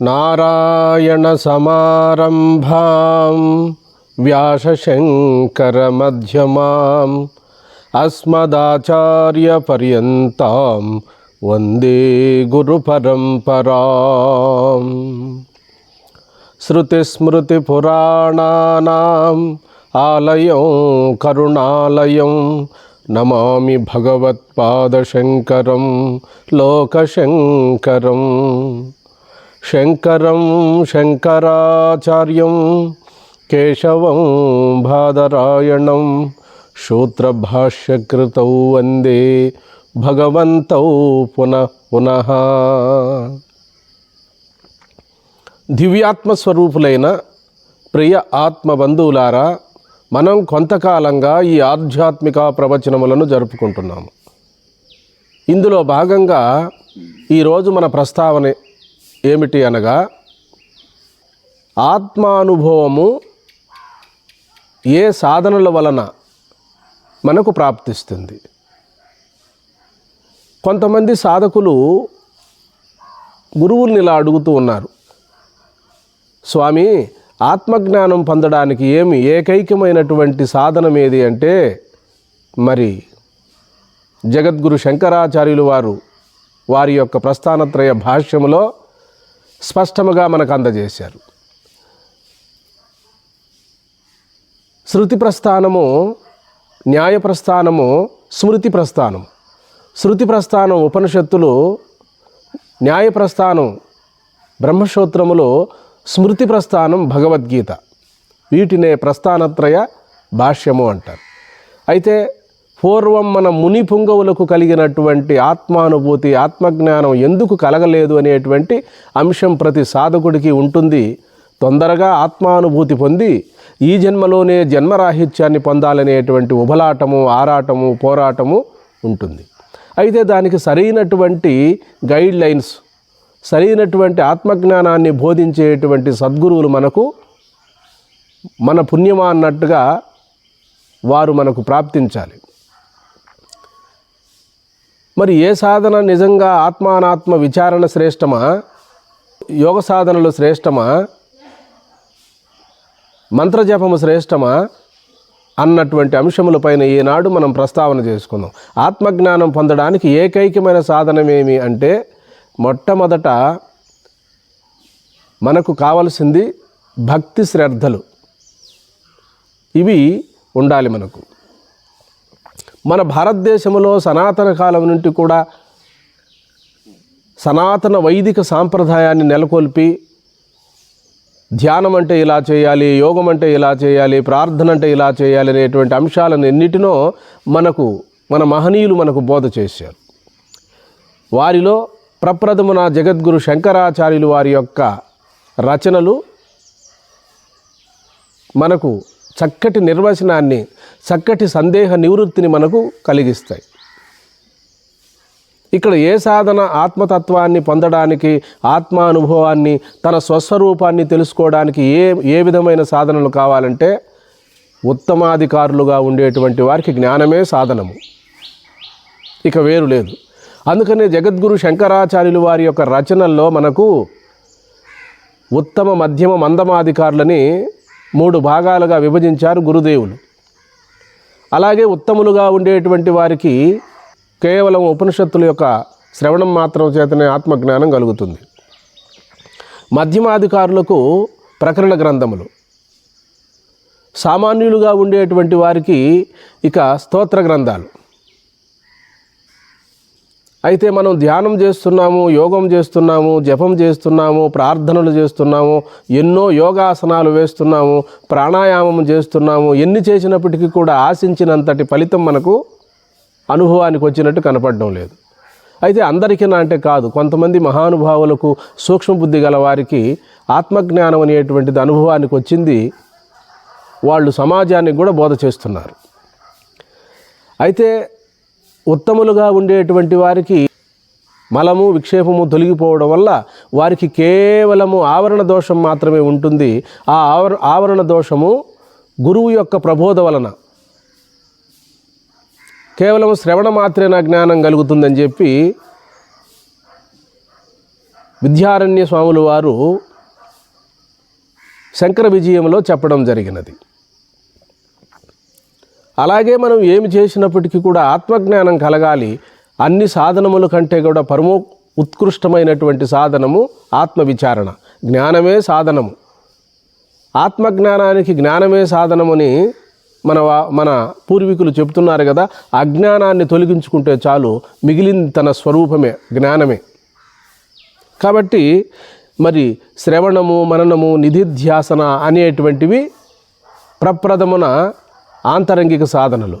నారాయణసమారంభాం వ్యాసశంకరమధ్యమాం అస్మదాచార్యపర్యంతాం వందే గురుపరంపరాం శృతిస్మృతిపురాణానాం ఆలయం కరుణాలయం నమామి భగవత్పాదశంకరం లోకశంకరం. శంకరం శంకరాచార్యం కేశవం బాదరాయణం సూత్రభాష్యకృతౌ వందే భగవంతౌ పునః పునః. దివ్యాత్మస్వరూపులైన ప్రియ ఆత్మ బంధువులారా మనం కొంతకాలంగా ఈ ఆధ్యాత్మిక ప్రవచనములను జరుపుకుంటున్నాము. ఇందులో భాగంగా ఈరోజు మన ప్రస్తావన ఏమిటి అనగా ఆత్మానుభవము ఏ సాధనల వలన మనకు ప్రాప్తిస్తుంది? కొంతమంది సాధకులు గురువుల్ని ఇలా అడుగుతూ ఉన్నారు. స్వామి ఆత్మజ్ఞానం పొందడానికి ఏమి ఏకైకమైనటువంటి సాధనం ఏది అంటే మరి జగద్గురు శంకరాచార్యులు వారు వారి యొక్క ప్రస్థానత్రయ భాష్యములో స్పష్టముగా మనకు అందజేశారు. శృతి ప్రస్థానము న్యాయ ప్రస్థానము స్మృతి ప్రస్థానం శృతి ప్రస్థానం ఉపనిషత్తులు న్యాయ ప్రస్థానం బ్రహ్మసూత్రములో స్మృతి ప్రస్థానం భగవద్గీత. వీటినే ప్రస్థానత్రయ భాష్యము అంటారు. అయితే పూర్వం మన ముని పుంగవులకు కలిగినటువంటి ఆత్మానుభూతి ఆత్మజ్ఞానం ఎందుకు కలగలేదు అనేటువంటి అంశం ప్రతి సాధకుడికి ఉంటుంది. తొందరగా ఆత్మానుభూతి పొంది ఈ జన్మలోనే జన్మరాహిత్యాన్ని పొందాలనేటువంటి ఉబలాటము ఆరాటము పోరాటము ఉంటుంది. అయితే దానికి సరైనటువంటి గైడ్ లైన్స్ సరైనటువంటి ఆత్మజ్ఞానాన్ని బోధించేటువంటి సద్గురువులు మనకు మన పుణ్యమా అన్నట్టుగా వారు మనకు ప్రాప్తించాలి. మరి ఏ సాధన నిజంగా ఆత్మానాత్మ విచారణ శ్రేష్టమా? యోగ సాధనలు శ్రేష్టమా? మంత్రజపము శ్రేష్టమా? అన్నటువంటి అంశములపైన ఈనాడు మనం ప్రస్తావన చేసుకుందాం. ఆత్మజ్ఞానం పొందడానికి ఏకైకమైన సాధనమేమి అంటే మొట్టమొదట మనకు కావలసింది భక్తి శ్రద్ధలు. ఇవి ఉండాలి మనకు. మన భారతదేశంలో సనాతన కాలం నుండి కూడా సనాతన వైదిక సాంప్రదాయాన్ని నెలకొల్పి ధ్యానం అంటే ఇలా చేయాలి యోగం అంటే ఇలా చేయాలి ప్రార్థన అంటే ఇలా చేయాలి అనేటువంటి అంశాలను ఎన్నిటినో మనకు మన మహనీయులు మనకు బోధ చేశారు. వారిలో ప్రప్రథమున జగద్గురు శంకరాచార్యులు వారి యొక్క రచనలు మనకు చక్కటి నిర్వచనాన్ని చక్కటి సందేహ నివృత్తిని మనకు కలిగిస్తాయి. ఇక్కడ ఏ సాధన ఆత్మతత్వాన్ని పొందడానికి ఆత్మానుభవాన్ని తన స్వస్వరూపాన్ని తెలుసుకోవడానికి ఏ ఏ విధమైన సాధనలు కావాలంటే ఉత్తమాధికారులుగా ఉండేటువంటి వారికి జ్ఞానమే సాధనము. ఇక వేరు లేదు. అందుకనే జగద్గురు శంకరాచార్యులు వారి యొక్క రచనల్లో మనకు ఉత్తమ మధ్యమ మందమాధికారులని మూడు భాగాలుగా విభజించారు గురుదేవులు. అలాగే ఉత్తములుగా ఉండేటువంటి వారికి కేవలం ఉపనిషత్తుల యొక్క శ్రవణం మాత్రం చేతనే ఆత్మజ్ఞానం కలుగుతుంది. మధ్యమాధికారులకు ప్రకరణ గ్రంథములు. సామాన్యులుగా ఉండేటువంటి వారికి ఇక స్తోత్ర గ్రంథాలు. అయితే మనం ధ్యానం చేస్తున్నాము యోగం చేస్తున్నాము జపం చేస్తున్నాము ప్రార్థనలు చేస్తున్నాము ఎన్నో యోగాసనాలు వేస్తున్నాము ప్రాణాయామం చేస్తున్నాము ఎన్ని చేసినప్పటికీ కూడా ఆశించినంతటి ఫలితం మనకు అనుభవానికి వచ్చినట్టు కనపడడం లేదు. అయితే అందరికీ నా అంటే కాదు కొంతమంది మహానుభావులకు సూక్ష్మబుద్ధి గల వారికి ఆత్మజ్ఞానం అనేటువంటిది అనుభవానికి వచ్చింది వాళ్ళు సమాజానికి కూడా బోధ చేస్తున్నారు. అయితే ఉత్తములుగా ఉండేటువంటి వారికి మలము విక్షేపము తొలగిపోవడం వల్ల వారికి కేవలము ఆవరణ దోషం మాత్రమే ఉంటుంది. ఆ ఆవర ఆవరణ దోషము గురువు యొక్క ప్రబోధ వలన. కేవలం శ్రవణ మాత్రేనా జ్ఞానం కలుగుతుందని చెప్పి విద్యారణ్య స్వాములు వారు శంకర విజయంలో చెప్పడం జరిగినది. అలాగే మనం ఏమి చేసినప్పటికీ కూడా ఆత్మజ్ఞానం కలగాలి. అన్ని సాధనముల కంటే కూడా పరమో ఉత్కృష్టమైనటువంటి సాధనము ఆత్మవిచారణ. జ్ఞానమే సాధనము. ఆత్మజ్ఞానానికి జ్ఞానమే సాధనమని మన మన పూర్వీకులు చెప్తున్నారు కదా అజ్ఞానాన్ని తొలగించుకుంటే చాలు మిగిలింది తన స్వరూపమే జ్ఞానమే. కాబట్టి మరి శ్రవణము మననము నిధిధ్యాసన అనేటువంటివి ప్రప్రథమున ఆంతరంగిక సాధనలు.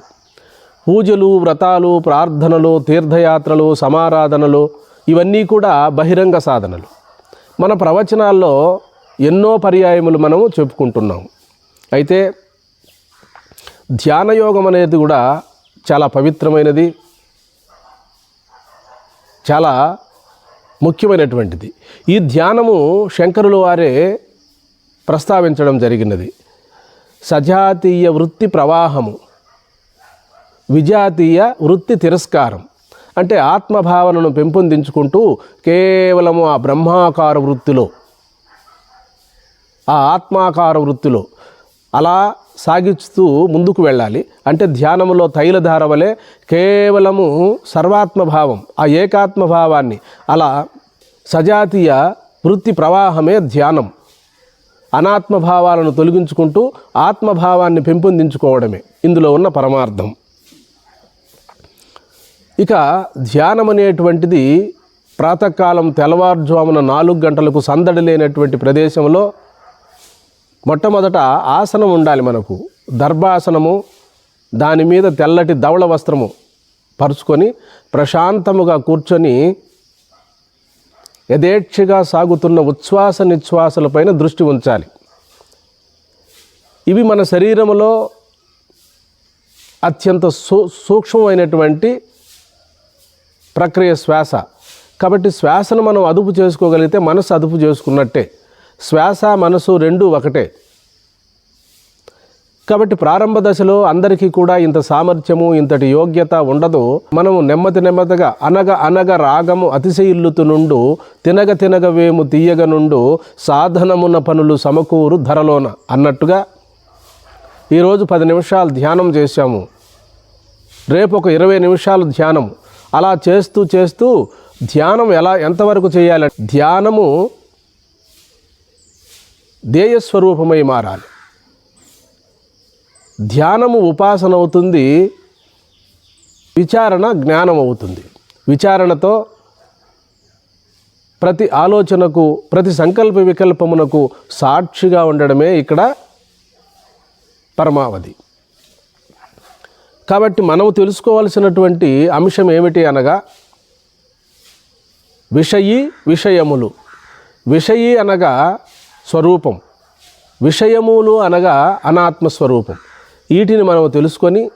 పూజలు వ్రతాలు ప్రార్థనలు తీర్థయాత్రలు సమారాధనలు ఇవన్నీ కూడా బహిరంగ సాధనలు. మన ప్రవచనాల్లో ఎన్నో పర్యాయములు మనము చెప్పుకుంటున్నాం. అయితే ధ్యానయోగం అనేది కూడా చాలా పవిత్రమైనది. చాలా ముఖ్యమైనటువంటిది. ఈ ధ్యానము శంకరుల వారే ప్రస్తావించడం జరిగినది. సజాతీయ వృత్తి ప్రవాహము విజాతీయ వృత్తి తిరస్కారం. అంటే ఆత్మభావనను పెంపొందించుకుంటూ కేవలము ఆ బ్రహ్మాకార వృత్తిలో ఆ ఆత్మాకార వృత్తిలో అలా సాగిస్తూ ముందుకు వెళ్ళాలి. అంటే ధ్యానములో తైలధార వలె కేవలము సర్వాత్మభావం ఆ ఏకాత్మభావాన్ని అలా సజాతీయ వృత్తి ప్రవాహమే ధ్యానం. అనాత్మభావాలను తొలగించుకుంటూ ఆత్మభావాన్ని పెంపొందించుకోవడమే ఇందులో ఉన్న పరమార్థం. ఇక ధ్యానం అనేటువంటిది ప్రాతకాలం తెల్లవారుజామున నాలుగు గంటలకు సందడి లేనటువంటి ప్రదేశంలో మొట్టమొదట ఆసనం ఉండాలి మనకు. దర్భాసనము దాని మీద తెల్లటి ధవళ వస్త్రము పరుచుకొని ప్రశాంతముగా కూర్చొని యథేచ్ఛగా సాగుతున్న ఉచ్ఛ్వాస నిశ్వాసలపైన దృష్టి ఉంచాలి. ఇవి మన శరీరంలో అత్యంత సూ సూక్ష్మమైనటువంటి ప్రక్రియ శ్వాస. కాబట్టి శ్వాసను మనం అదుపు చేసుకోగలిగితే మనసు అదుపు చేసుకున్నట్టే. శ్వాస మనసు రెండు ఒకటే. కాబట్టి ప్రారంభ దశలో అందరికీ కూడా ఇంత సామర్థ్యము ఇంతటి యోగ్యత ఉండదు. మనము నెమ్మది నెమ్మదిగా అనగ అనగ రాగము అతిశయిల్లుతు నుండు తినగ తినగ వేము తీయగ నుండు సాధనమున పనులు సమకూరు ధరలోన అన్నట్టుగా ఈరోజు పది నిమిషాలు ధ్యానం చేశాము. రేపు ఒక ఇరవై నిమిషాలు ధ్యానం అలా చేస్తూ చేస్తూ ధ్యానం ఎలా ఎంతవరకు చేయాలి? ధ్యానము ధ్యేయస్వరూపమై మారాలి. ధ్యానము ఉపాసన అవుతుంది విచారణ జ్ఞానం అవుతుంది విచారణతో ప్రతి ఆలోచనకు ప్రతి సంకల్ప వికల్పమునకు సాక్షిగా ఉండడమే ఇక్కడ పరమావధి. కాబట్టి మనము తెలుసుకోవాల్సినటువంటి అంశం ఏమిటి అనగా విషయీ విషయములు. విషయీ అనగా స్వరూపం. విషయములు అనగా అనాత్మ స్వరూపం వీటిని మనం తెలుసుకొని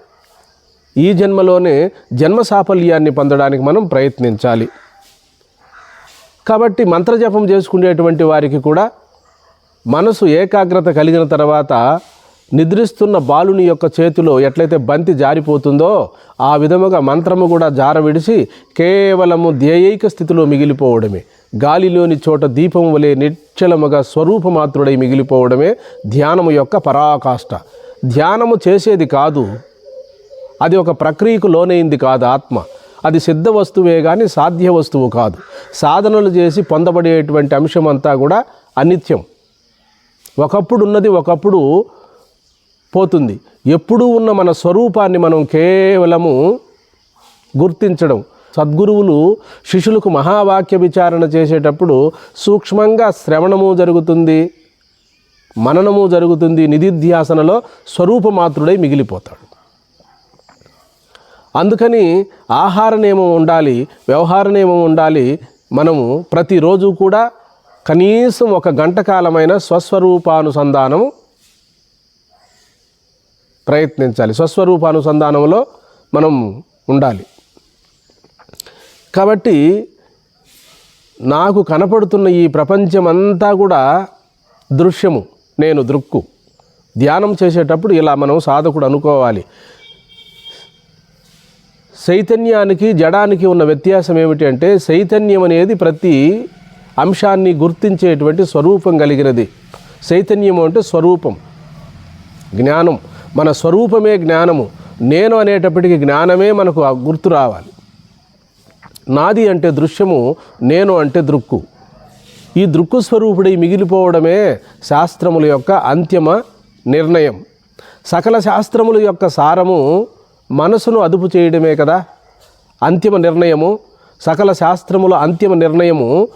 ఈ జన్మలోనే జన్మ సాఫల్యాన్ని పొందడానికి మనం ప్రయత్నించాలి. కాబట్టి మంత్రజపం చేసుకునేటువంటి వారికి కూడా మనసు ఏకాగ్రత కలిగిన తర్వాత నిద్రిస్తున్న బాలుని యొక్క చేతిలో ఎట్లయితే బంతి జారిపోతుందో ఆ విధముగా మంత్రము కూడా జార విడిచి కేవలము ధ్యేయైక స్థితిలో మిగిలిపోవడమే. గాలిలోని చోట దీపం వలె నిశ్చలముగా స్వరూపమాత్రుడై మిగిలిపోవడమే ధ్యానము యొక్క పరాకాష్ట. ధ్యానము చేసేది కాదు. అది ఒక ప్రక్రియకు లోనైంది కాదు ఆత్మ. అది సిద్ధ వస్తువే కానీ సాధ్య వస్తువు కాదు. సాధనలు చేసి పొందబడేటువంటి అంశం అంతా కూడా అనిత్యం. ఒకప్పుడు ఉన్నది ఒకప్పుడు పోతుంది. ఎప్పుడూ ఉన్న మన స్వరూపాన్ని మనం కేవలము గుర్తించడం. సద్గురువులు శిష్యులకు మహావాక్య విచారణ చేసేటప్పుడు సూక్ష్మంగా శ్రవణము జరుగుతుంది. మననము జరుగుతుంది నిధిధ్యాసనలో స్వరూపమాత్రుడై మిగిలిపోతాడు. అందుకని ఆహార నియమం ఉండాలి వ్యవహార నియమం ఉండాలి. మనము ప్రతిరోజు కూడా కనీసం ఒక గంట కాలమైన స్వస్వరూపానుసంధానము ప్రయత్నించాలి. స్వస్వరూపానుసంధానంలో మనం ఉండాలి. కాబట్టి నాకు కనపడుతున్న ఈ ప్రపంచమంతా కూడా దృశ్యము. నేను దృక్కు. ధ్యానం చేసేటప్పుడు ఇలా మనం సాధకుడు అనుకోవాలి. చైతన్యానికి జడానికి ఉన్న వ్యత్యాసం ఏమిటి అంటే చైతన్యం అనేది ప్రతి అంశాన్ని గుర్తించేటువంటి స్వరూపం కలిగినది. చైతన్యము అంటే స్వరూపం జ్ఞానం. మన స్వరూపమే జ్ఞానము. నేను అనేటప్పటికీ జ్ఞానమే మనకు గుర్తు రావాలి. నాది అంటే దృశ్యము నేను అంటే దృక్కు. ఈ దృక్కు స్వరూపుడై మిగిలిపోవడమే శాస్త్రముల యొక్క అంతిమ నిర్ణయం. సకల శాస్త్రముల యొక్క సారము మనసును అదుపు చేయడమే కదా అంతిమ నిర్ణయము. సకల శాస్త్రముల అంతిమ నిర్ణయము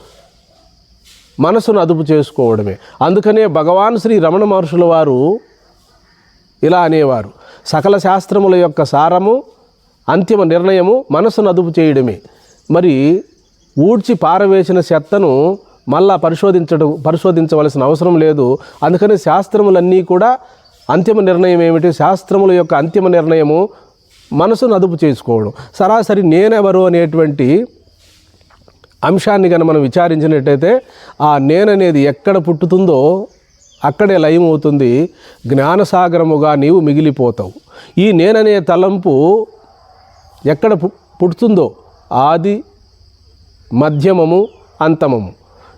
మనసును అదుపు చేసుకోవడమే. అందుకనే భగవాన్ శ్రీ రమణ మహర్షుల వారు ఇలా అనేవారు. సకల శాస్త్రముల యొక్క సారము అంతిమ నిర్ణయము మనసును అదుపు చేయడమే. మరి ఊడ్చి పారవేసిన చెత్తను మళ్ళా పరిశోధించడం పరిశోధించవలసిన అవసరం లేదు. అందుకని శాస్త్రములన్నీ కూడా అంతిమ నిర్ణయం ఏమిటి? శాస్త్రముల యొక్క అంతిమ నిర్ణయము మనసును అదుపు చేసుకోవడం. సరాసరి నేనెవరు అనేటువంటి అంశాన్ని కనుక మనం విచారించినట్టయితే ఆ నేననేది ఎక్కడ పుట్టుతుందో అక్కడే లయమవుతుంది. జ్ఞానసాగరముగా నీవు మిగిలిపోతావు. ఈ నేననే తలంపు ఎక్కడ పుట్టుతుందో ఆది మధ్యమము అంతమము.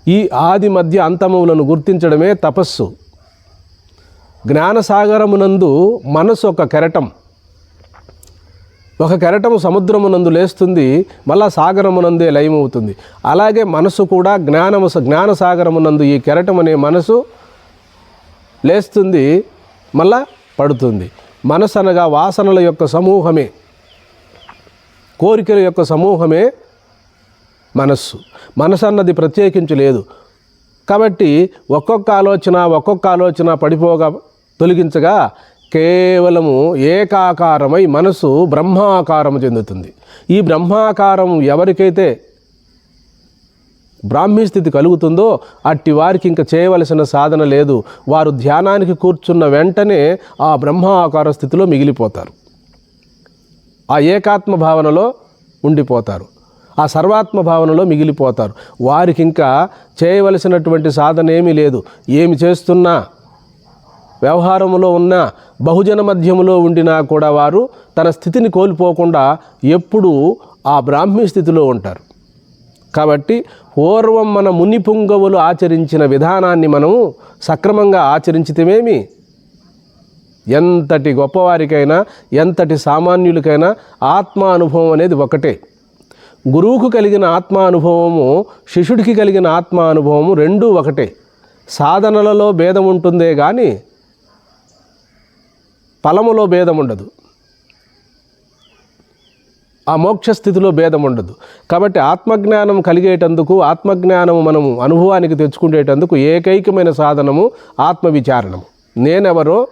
ఈ ఆది మధ్య అంతమములను గుర్తించడమే తపస్సు. జ్ఞానసాగరమునందు మనసు ఒక కెరటం. ఒక కెరటము సముద్రమునందు లేస్తుంది మళ్ళా సాగరమునందే లయమవుతుంది. అలాగే మనసు కూడా జ్ఞానము జ్ఞానసాగరమునందు ఈ కెరటం అనే మనసు లేస్తుంది మళ్ళా పడుతుంది. మనసు అనగా వాసనల యొక్క సమూహమే కోరికల యొక్క సమూహమే మనస్సు. మనసు అన్నది ప్రత్యేకించి లేదు. కాబట్టి ఒక్కొక్క ఆలోచన ఒక్కొక్క ఆలోచన పడిపోగా తొలగించగా కేవలము ఏకాకారమై మనసు బ్రహ్మాకారము చెందుతుంది. ఈ బ్రహ్మాకారం ఎవరికైతే బ్రాహ్మీ స్థితి కలుగుతుందో అట్టి వారికి ఇంకా చేయవలసిన సాధన లేదు. వారు ధ్యానానికి కూర్చున్న వెంటనే ఆ బ్రహ్మాకార స్థితిలో మిగిలిపోతారు. ఆ ఏకాత్మ భావనలో ఉండిపోతారు. ఆ సర్వాత్మ భావనలో మిగిలిపోతారు. వారికి ఇంకా చేయవలసినటువంటి సాధన ఏమీ లేదు. ఏమి చేస్తున్నా వ్యవహారంలో ఉన్న బహుజన మధ్యములో ఉండినా కూడా వారు తన స్థితిని కోల్పోకుండా ఎప్పుడూ ఆ బ్రాహ్మీ స్థితిలో ఉంటారు. కాబట్టి పూర్వం మన ముని పుంగవులు ఆచరించిన విధానాన్ని మనము సక్రమంగా ఆచరించితేమేమి? ఎంతటి గొప్పవారికైనా ఎంతటి సామాన్యులకైనా ఆత్మానుభవం అనేది ఒకటే. గురువుకు కలిగిన ఆత్మానుభవము శిష్యుడికి కలిగిన ఆత్మానుభవము రెండూ ఒకటే. సాధనలలో భేదం ఉంటుందే కానీ ఫలములో భేదం ఉండదు. ఆ మోక్ష స్థితిలో భేదం ఉండదు. కాబట్టి ఆత్మజ్ఞానం కలిగేటందుకు ఆత్మజ్ఞానము మనము అనుభవానికి తెచ్చుకునేటందుకు ఏకైకమైన సాధనము ఆత్మవిచారణము. నేనెవరో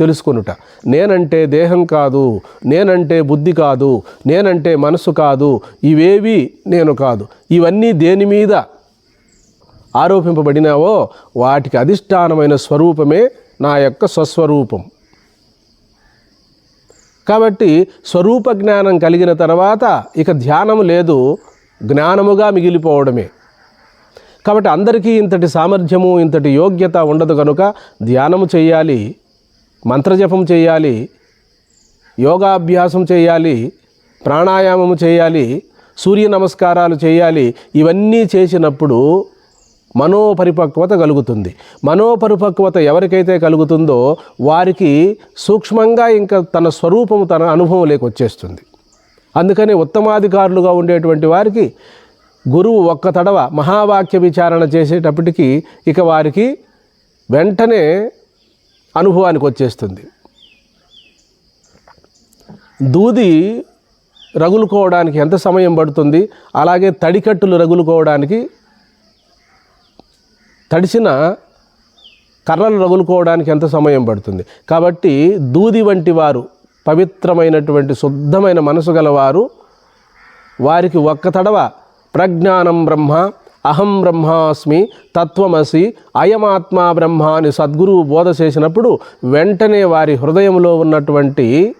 తెలుసుకొనుట. నేనంటే దేహం కాదు నేనంటే బుద్ధి కాదు నేనంటే మనసు కాదు ఇవేవి నేను కాదు. ఇవన్నీ దేని మీద ఆరోపింపబడినావో వాటికి అధిష్టానమైన స్వరూపమే నా యొక్క స్వస్వరూపం. కాబట్టి స్వరూప జ్ఞానం కలిగిన తర్వాత ఇక ధ్యానం లేదు జ్ఞానముగా మిగిలిపోవడమే. కాబట్టి అందరికీ ఇంతటి సామర్థ్యము ఇంతటి యోగ్యత ఉండదు కనుక ధ్యానము చేయాలి. మంత్రజపం చేయాలి యోగాభ్యాసం చేయాలి ప్రాణాయామము చేయాలి సూర్య నమస్కారాలు చేయాలి ఇవన్నీ చేసినప్పుడు మనోపరిపక్వత కలుగుతుంది. మనోపరిపక్వత ఎవరికైతే కలుగుతుందో వారికి సూక్ష్మంగా ఇంకా తన స్వరూపము తన అనుభవం లేకొచ్చేస్తుంది అందుకని ఉత్తమాధికారులుగా ఉండేటువంటి వారికి గురువు ఒక్క తడవ మహావాక్య విచారణ చేసేటప్పటికి ఇక వారికి వెంటనే అనుభవానికి వచ్చేస్తుంది. దూది రగులుకోవడానికి ఎంత సమయం పడుతుంది? అలాగే తడికట్టులు రగులుకోవడానికి తడిసిన కర్రలు రగులుకోవడానికి ఎంత సమయం పడుతుంది? కాబట్టి దూది వంటి వారు పవిత్రమైనటువంటి శుద్ధమైన మనసు గలవారు వారికి ఒక్క తడవ ప్రజ్ఞానం బ్రహ్మ అహం బ్రహ్మాస్మి తత్వమసి అయమాత్మా బ్రహ్మ అని సద్గురువు బోధ చేసినప్పుడు వెంటనే వారి హృదయంలో ఉన్నటువంటి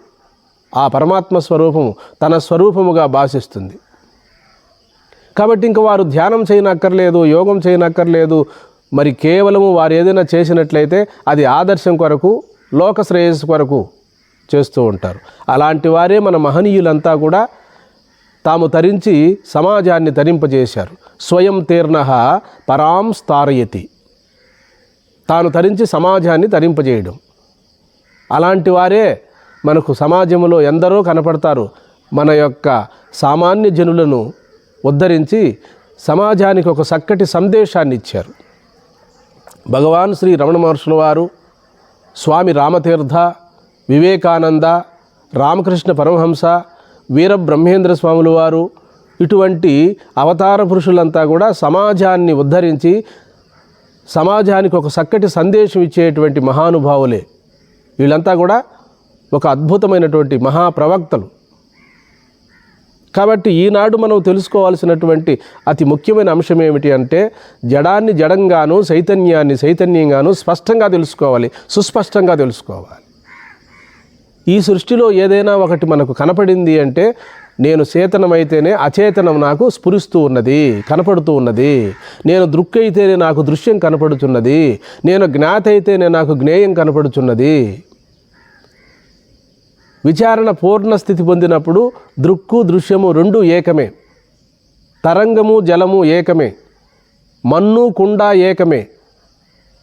ఆ పరమాత్మ స్వరూపము తన స్వరూపముగా భాషిస్తుంది. కాబట్టి ఇంక వారు ధ్యానం చేయనక్కర్లేదు యోగం చేయనక్కర్లేదు మరి కేవలము వారు ఏదైనా చేసినట్లయితే అది ఆదర్శం కొరకు లోక శ్రేయస్సు కొరకు చేస్తూ ఉంటారు. అలాంటి వారే మన మహనీయులంతా కూడా తాము తరించి సమాజాన్ని తరింపజేశారు. స్వయం తీర్ణ పరాం స్థారయతి. తాను తరించి సమాజాన్ని తరింపజేయడం. అలాంటి వారే మనకు సమాజంలో ఎందరో కనపడతారు. మన యొక్క సామాన్య జనులను ఉద్ధరించి సమాజానికి ఒక చక్కటి సందేశాన్ని ఇచ్చారు భగవాన్ శ్రీ రమణ మహర్షుల వారు స్వామి రామతీర్థ వివేకానంద రామకృష్ణ పరమహంస వీర బ్రహ్మేంద్ర స్వాముల వారు ఇటువంటి అవతార పురుషులంతా కూడా సమాజాన్ని ఉద్ధరించి సమాజానికి ఒక చక్కటి సందేశం ఇచ్చేటువంటి మహానుభావులే. వీళ్ళంతా కూడా ఒక అద్భుతమైనటువంటి మహాప్రవక్తలు. కాబట్టి ఈనాడు మనం తెలుసుకోవాల్సినటువంటి అతి ముఖ్యమైన అంశం ఏమిటి అంటే జడాన్ని జడంగాను చైతన్యాన్ని చైతన్యంగాను స్పష్టంగా తెలుసుకోవాలి సుస్పష్టంగా తెలుసుకోవాలి. ఈ సృష్టిలో ఏదైనా ఒకటి మనకు కనపడింది అంటే నేను చేతనమైతేనే అచేతనం నాకు స్ఫురిస్తూ ఉన్నది కనపడుతూ ఉన్నది. నేను దృక్కైతేనే నాకు దృశ్యం కనపడుతున్నది నేను జ్ఞాత అయితేనే నాకు జ్ఞేయం కనపడుచున్నది. విచారణ పూర్ణ స్థితి పొందినప్పుడు దృక్కు దృశ్యము రెండు ఏకమే. తరంగము జలము ఏకమే. మన్ను కుండ ఏకమే.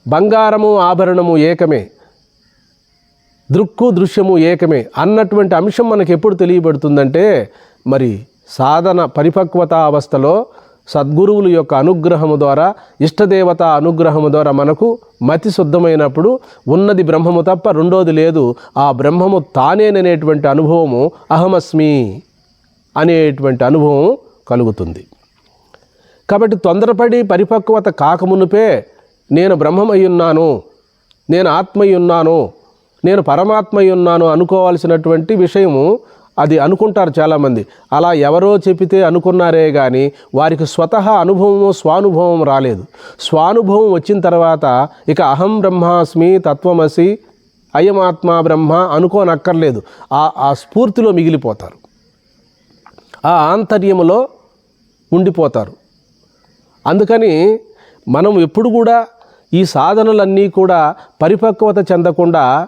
బంగారము ఆభరణము ఏకమే. దృక్కు దృశ్యము ఏకమే అన్నటువంటి అంశం మనకు ఎప్పుడు తెలియబడుతుందంటే మరి సాధన పరిపక్వత అవస్థలో సద్గురువుల యొక్క అనుగ్రహము ద్వారా ఇష్టదేవత అనుగ్రహము ద్వారా మనకు మతి శుద్ధమైనప్పుడు ఉన్నది బ్రహ్మము తప్ప రెండోది లేదు. ఆ బ్రహ్మము తానేననేటువంటి అనుభవము అహమస్మి అనేటువంటి అనుభవం కలుగుతుంది. కాబట్టి తొందరపడి పరిపక్వత కాకమునుపే నేను బ్రహ్మమయ్యున్నాను నేను ఆత్మయ్యున్నాను నేను పరమాత్మయ్యున్నాను అనుకోవాల్సినటువంటి విషయము అది అనుకుంటారు చాలామంది. అలా ఎవరో చెప్పితే అనుకున్నారే కానీ వారికి స్వతహా అనుభవము స్వానుభవం రాలేదు. స్వానుభవం వచ్చిన తర్వాత ఇక అహం బ్రహ్మాస్మి తత్వమసి అయమాత్మ బ్రహ్మ అనుకోనక్కర్లేదు. ఆ ఆ స్ఫూర్తిలో మిగిలిపోతారు. ఆ ఆంతర్యములో ఉండిపోతారు. అందుకని మనం ఎప్పుడు కూడా ఈ సాధనలన్నీ కూడా పరిపక్వత చెందకుండా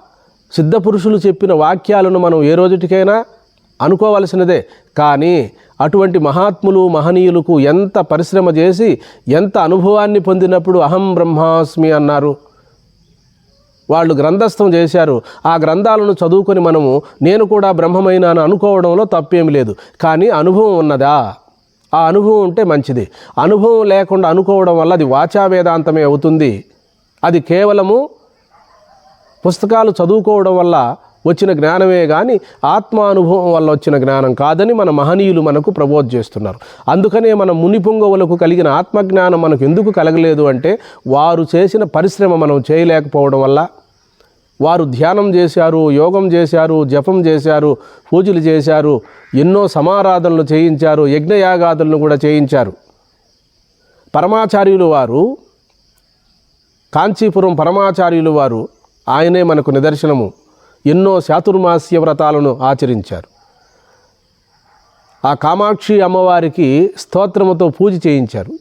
సిద్ధపురుషులు చెప్పిన వాక్యాలను మనం ఏ రోజుటికైనా అనుకోవలసినదే. కానీ అటువంటి మహాత్ములు మహనీయులకు ఎంత పరిశ్రమ చేసి ఎంత అనుభవాన్ని పొందినప్పుడు అహం బ్రహ్మాస్మి అన్నారు. వాళ్ళు గ్రంథస్థం చేశారు. ఆ గ్రంథాలను చదువుకొని మనము నేను కూడా బ్రహ్మమైనాను అనుకోవడంలో తప్పేం లేదు. కానీ అనుభవం ఉన్నదా? ఆ అనుభవం ఉంటే మంచిది. అనుభవం లేకుండా అనుకోవడం వల్ల అది వాచా వేదాంతమే అవుతుంది. అది కేవలము పుస్తకాలు చదువుకోవడం వల్ల వచ్చిన జ్ఞానమే కానీ ఆత్మానుభవం వల్ల వచ్చిన జ్ఞానం కాదని మన మహనీయులు మనకు ప్రబోధ చేస్తున్నారు. అందుకనే మన మునిపొంగవులకు కలిగిన ఆత్మజ్ఞానం మనకు ఎందుకు కలగలేదు అంటే వారు చేసిన పరిశ్రమ మనం చేయలేకపోవడం వల్ల వారు ధ్యానం చేశారు యోగం చేశారు జపం చేశారు పూజలు చేశారు ఎన్నో సమారాధనలు చేయించారు యజ్ఞయాగాదులను కూడా చేయించారు. పరమాచార్యులు వారు కాంచీపురం పరమాచార్యులు వారు ఆయనే మనకు నిదర్శనము. ఎన్నో చాతుర్మాస్య వ్రతాలను ఆచరించారు. ఆ కామాక్షి అమ్మవారికి స్తోత్రముతో పూజ చేయించారు.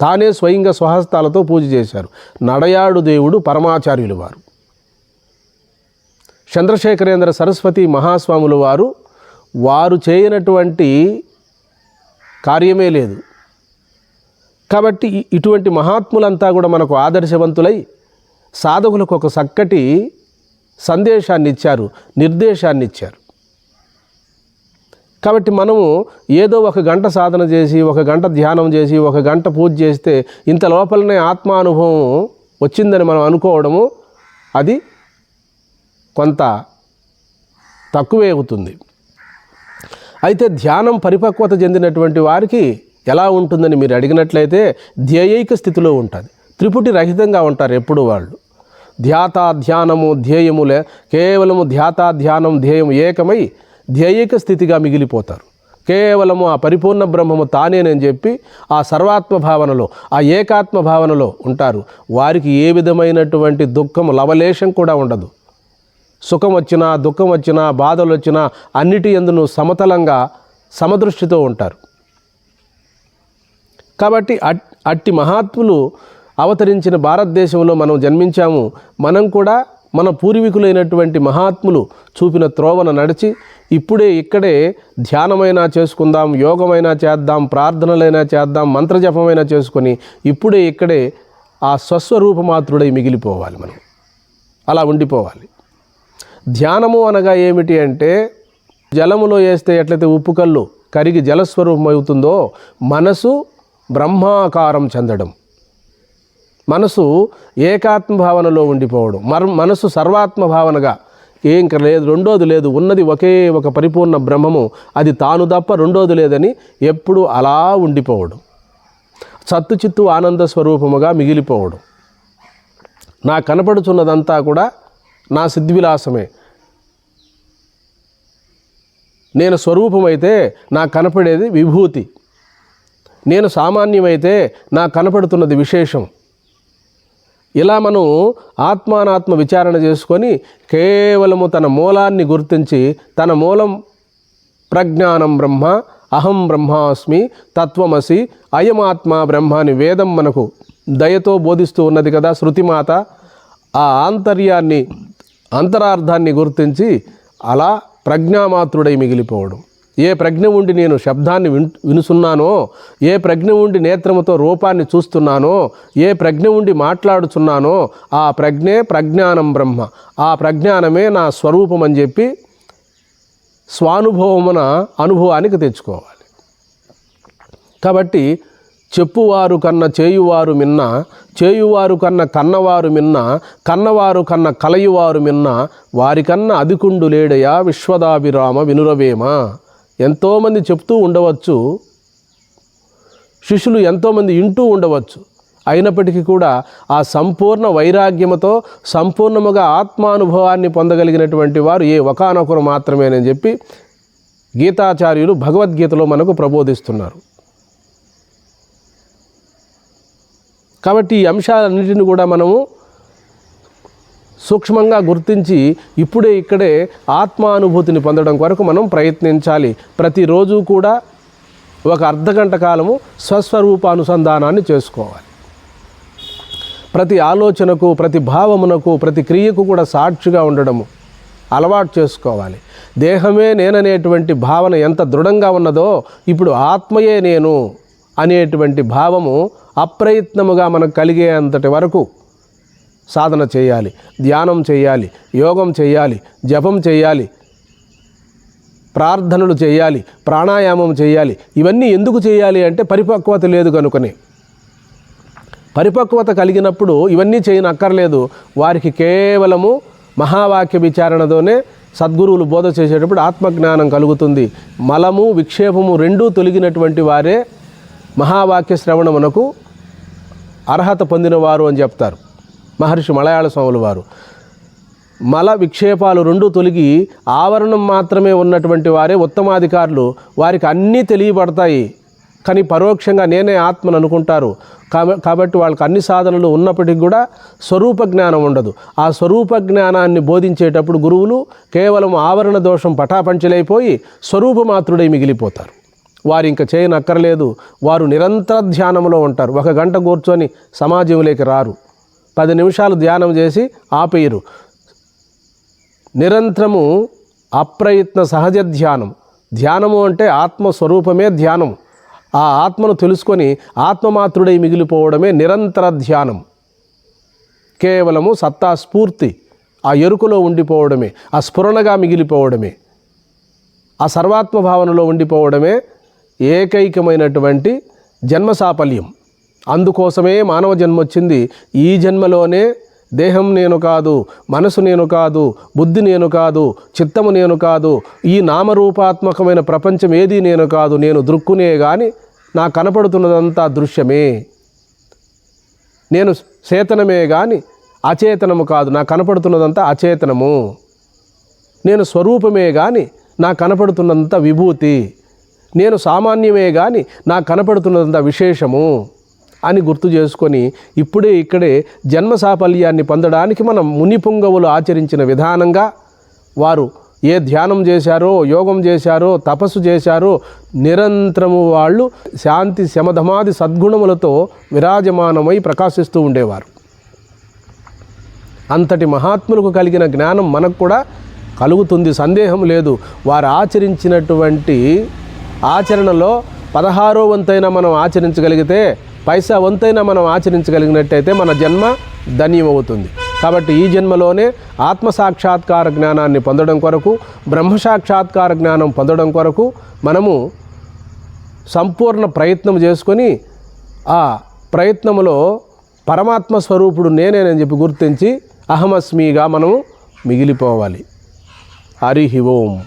తానే స్వయంగా స్వహస్తాలతో పూజ చేశారు. నడయాడు దేవుడు పరమాచార్యులు వారు. చంద్రశేఖరేంద్ర సరస్వతి మహాస్వాములు వారు. వారు చేయనటువంటి కార్యమే లేదు. కాబట్టి ఇటువంటి మహాత్ములంతా కూడా మనకు ఆదర్శవంతులై సాధకులకు ఒక చక్కటి సందేశాన్ని ఇచ్చారు నిర్దేశాన్ని ఇచ్చారు కాబట్టి మనము ఏదో ఒక గంట సాధన చేసి ఒక గంట ధ్యానం చేసి ఒక గంట పూజ చేస్తే ఇంత లోపలనే ఆత్మానుభవం వచ్చిందని మనం అనుకోవడము అది కొంత తక్కువే అవుతుంది. అయితే ధ్యానం పరిపక్వత చెందినటువంటి వారికి ఎలా ఉంటుందని మీరు అడిగినట్లయితే ధ్యేయైక స్థితిలో ఉంటుంది. త్రిపుటి రహితంగా ఉంటారు ఎప్పుడు వాళ్ళు. ధ్యాత ధ్యానము ధ్యేయములే కేవలము ధ్యాత ధ్యానం ధ్యేయం ఏకమై ధ్యేయక స్థితిగా మిగిలిపోతారు. కేవలము ఆ పరిపూర్ణ బ్రహ్మము తానేనని చెప్పి ఆ సర్వాత్మ భావనలో ఆ ఏకాత్మ భావనలో ఉంటారు. వారికి ఏ విధమైనటువంటి దుఃఖము లవలేశం కూడా ఉండదు. సుఖం వచ్చినా దుఃఖం వచ్చినా బాధలు వచ్చినా అన్నిటి ఎందును సమతలంగా సమదృష్టితో ఉంటారు. కాబట్టి అట్ అట్టి మహాత్ములు అవతరించిన భారతదేశంలో మనం జన్మించాము. మనం కూడా మన పూర్వీకులైనటువంటి మహాత్ములు చూపిన త్రోవన నడిచి ఇప్పుడే ఇక్కడే ధ్యానమైనా చేసుకుందాం యోగమైనా చేద్దాం ప్రార్థనలైనా చేద్దాం మంత్రజపమైనా చేసుకొని ఇప్పుడే ఇక్కడే ఆ స్వస్వరూపమాత్రుడై మిగిలిపోవాలి మనం. అలా ఉండిపోవాలి. ధ్యానము అనగా ఏమిటి అంటే జలములో వేస్తే ఎట్లయితే ఉప్పు కళ్ళు కరిగి జలస్వరూపం అవుతుందో మనసు బ్రహ్మాకారం చెందడం. మనసు ఏకాత్మ భావనలో ఉండిపోవడం. మర్ మనసు సర్వాత్మ భావనగా ఏం లేదు రెండోది లేదు. ఉన్నది ఒకే ఒక పరిపూర్ణ బ్రహ్మము. అది తాను తప్ప రెండోది లేదని ఎప్పుడు అలా ఉండిపోవడం. సత్తు చిత్తు ఆనంద స్వరూపముగా మిగిలిపోవడం. నా కనపడుచున్నదంతా కూడా నా సిద్ధివిలాసమే. నేను స్వరూపమైతే నాకు కనపడేది విభూతి. నేను సామాన్యమైతే నాకు కనపడుతున్నది విశేషం. ఇలా మనం ఆత్మానాత్మ విచారణ చేసుకొని కేవలము తన మూలాన్ని గుర్తించి తన మూలం ప్రజ్ఞానం బ్రహ్మ అహం బ్రహ్మాస్మి తత్వమసి అయమాత్మ బ్రహ్మ అని వేదం మనకు దయతో బోధిస్తూ ఉన్నది కదా శృతిమాత. ఆ ఆంతర్యాన్ని అంతరార్థాన్ని గుర్తించి అలా ప్రజ్ఞామాత్రుడై మిగిలిపోవడం. ఏ ప్రజ్ఞ ఉండి నేను శబ్దాన్ని విన్ వినుసున్నానో ఏ ప్రజ్ఞ ఉండి నేత్రముతో రూపాన్ని చూస్తున్నానో ఏ ప్రజ్ఞ ఉండి మాట్లాడుచున్నానో ఆ ప్రజ్ఞే ప్రజ్ఞానం బ్రహ్మ. ఆ ప్రజ్ఞానమే నా స్వరూపం అని చెప్పి స్వానుభవమున అనుభవానికి తెచ్చుకోవాలి. కాబట్టి చెప్పువారు కన్న చేయువారు మిన్న చేయువారు కన్న కన్నవారు మిన్న కన్నవారు కన్న కలయువారు మిన్న వారికన్నా అదికుండు లేడయా విశ్వదాభిరామ వినురవేమ. ఎంతోమంది చెప్తూ ఉండవచ్చు. శిష్యులు ఎంతోమంది వింటూ ఉండవచ్చు. అయినప్పటికీ కూడా ఆ సంపూర్ణ వైరాగ్యముతో సంపూర్ణముగా ఆత్మానుభవాన్ని పొందగలిగినటువంటి వారు ఏ ఒకనొకరు మాత్రమేనని చెప్పి గీతాచార్యులు భగవద్గీతలో మనకు ప్రబోధిస్తున్నారు. కాబట్టి ఈ అంశాలన్నిటిని కూడా మనము సూక్ష్మంగా గుర్తించి ఇప్పుడే ఇక్కడే ఆత్మానుభూతిని పొందడం కొరకు మనం ప్రయత్నించాలి. ప్రతిరోజు కూడా ఒక అర్ధగంట కాలము స్వస్వరూపానుసంధానాన్ని చేసుకోవాలి. ప్రతి ఆలోచనకు ప్రతి భావమునకు ప్రతి క్రియకు కూడా సాక్షిగా ఉండడము అలవాటు చేసుకోవాలి. దేహమే నేననేటువంటి భావన ఎంత దృఢంగా ఉన్నదో ఇప్పుడు ఆత్మయే నేను అనేటువంటి భావము అప్రయత్నముగా మనకు కలిగే అంతటి వరకు సాధన చేయాలి ధ్యానం చేయాలి యోగం చేయాలి జపం చేయాలి ప్రార్థనలు చేయాలి ప్రాణాయామం చేయాలి. ఇవన్నీ ఎందుకు చేయాలి అంటే పరిపక్వత లేదు కనుకనే. పరిపక్వత కలిగినప్పుడు ఇవన్నీ చేయనక్కర్లేదు. వారికి కేవలము మహావాక్య విచారణతోనే సద్గురువులు బోధ చేసేటప్పుడు ఆత్మజ్ఞానం కలుగుతుంది. మలము విక్షేపము రెండూ తొలగినటువంటి వారే మహావాక్య శ్రవణమునకు అర్హత పొందినవారు అని చెప్తారు. మహర్షి మలయాళ స్వాముల వారు. మల విక్షేపాలు రెండు తొలగి ఆవరణం మాత్రమే ఉన్నటువంటి వారే ఉత్తమాధికారులు. వారికి అన్నీ తెలియబడతాయి. కానీ పరోక్షంగా నేనే ఆత్మను అనుకుంటారు. కాబట్టి వాళ్ళకి అన్ని సాధనలు ఉన్నప్పటికీ కూడా స్వరూప జ్ఞానం ఉండదు. ఆ స్వరూప జ్ఞానాన్ని బోధించేటప్పుడు గురువులు కేవలం ఆవరణ దోషం పటాపంచలైపోయి స్వరూపమాత్రుడై మిగిలిపోతారు. వారు ఇంకా చేయనక్కర్లేదు. వారు నిరంతర ధ్యానంలో ఉంటారు. ఒక గంట కూర్చొని సమాజంలోకి రారు. పది నిమిషాలు ధ్యానం చేసి ఆపేయరు. నిరంతరము అప్రయత్న సహజ ధ్యానం. ధ్యానము అంటే ఆత్మస్వరూపమే ధ్యానం. ఆ ఆత్మను తెలుసుకొని ఆత్మమాత్రుడై మిగిలిపోవడమే నిరంతర ధ్యానం. కేవలము సత్తా స్ఫూర్తి ఆ ఎరుకలో ఉండిపోవడమే ఆ స్ఫురణగా మిగిలిపోవడమే ఆ సర్వాత్మ భావనలో ఉండిపోవడమే ఏకైకమైనటువంటి జన్మ సాఫల్యం అందుకోసమే మానవ జన్మ వచ్చింది ఈ జన్మలోనే దేహం నేను కాదు మనసు నేను కాదు బుద్ధి నేను కాదు చిత్తము నేను కాదు ఈ నామరూపాత్మకమైన ప్రపంచం ఏది నేను కాదు నేను దృక్కునే గాని నా కనపడుతున్నదంతా దృశ్యమే. నేను చేతనమే గాని అచేతనము కాదు నా కనపడుతున్నదంతా అచేతనము. నేను స్వరూపమే గాని నా కనపడుతున్నంత విభూతి. నేను సామాన్యమే గాని నా కనపడుతున్నదంతా విశేషము. అని గుర్తు చేసుకొని ఇప్పుడే ఇక్కడే జన్మ సాఫల్యాన్ని పొందడానికి మనం ముని పొంగవులు ఆచరించిన విధానంగా వారు ఏ ధ్యానం చేశారో యోగం చేశారో తపస్సు చేశారో నిరంతరము వాళ్ళు శాంతి శమధమాది సద్గుణములతో విరాజమానమై ప్రకాశిస్తూ ఉండేవారు. అంతటి మహాత్ములకు కలిగిన జ్ఞానం మనకు కూడా కలుగుతుంది సందేహం లేదు. వారు ఆచరించినటువంటి ఆచరణలో పదహారో వంతైనా మనం ఆచరించగలిగితే పైసా వంతైనా మనం ఆచరించగలిగినట్టయితే మన జన్మ ధన్యమవుతుంది. కాబట్టి ఈ జన్మలోనే ఆత్మ సాక్షాత్కార జ్ఞానాన్ని పొందడం కొరకు బ్రహ్మ సాక్షాత్కార జ్ఞానం పొందడం కొరకు మనము సంపూర్ణ ప్రయత్నం చేసుకొని ఆ ప్రయత్నములో పరమాత్మ స్వరూపుడు నేనేనని చెప్పి గుర్తించి అహమస్మిగా మనము మిగిలిపోవాలి. హరి ఓం.